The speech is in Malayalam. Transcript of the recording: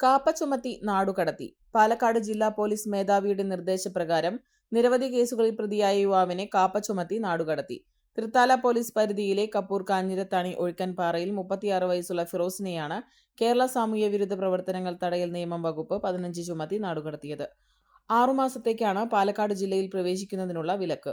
കാപ്പ ചുമത്തി നാടുകടത്തി പാലക്കാട് ജില്ലാ പോലീസ് മേധാവിയുടെ നിർദ്ദേശപ്രകാരം നിരവധി കേസുകളിൽ പ്രതിയായ യുവാവിനെ കാപ്പ ചുമത്തി നാടുകടത്തി തൃത്താല പോലീസ് പരിധിയിലെ കപ്പൂർ കാഞ്ഞിരത്താണി ഒഴുക്കൻപാറയിൽ മുപ്പത്തിയാറ് വയസ്സുള്ള ഫിറോസിനെയാണ് കേരള സാമൂഹ്യ വിരുദ്ധ പ്രവർത്തനങ്ങൾ തടയൽ നിയമം വകുപ്പ് പതിനഞ്ച് ചുമത്തി നാടുകടത്തിയത് ആറുമാസത്തേക്കാണ് പാലക്കാട് ജില്ലയിൽ പ്രവേശിക്കുന്നതിനുള്ള വിലക്ക്.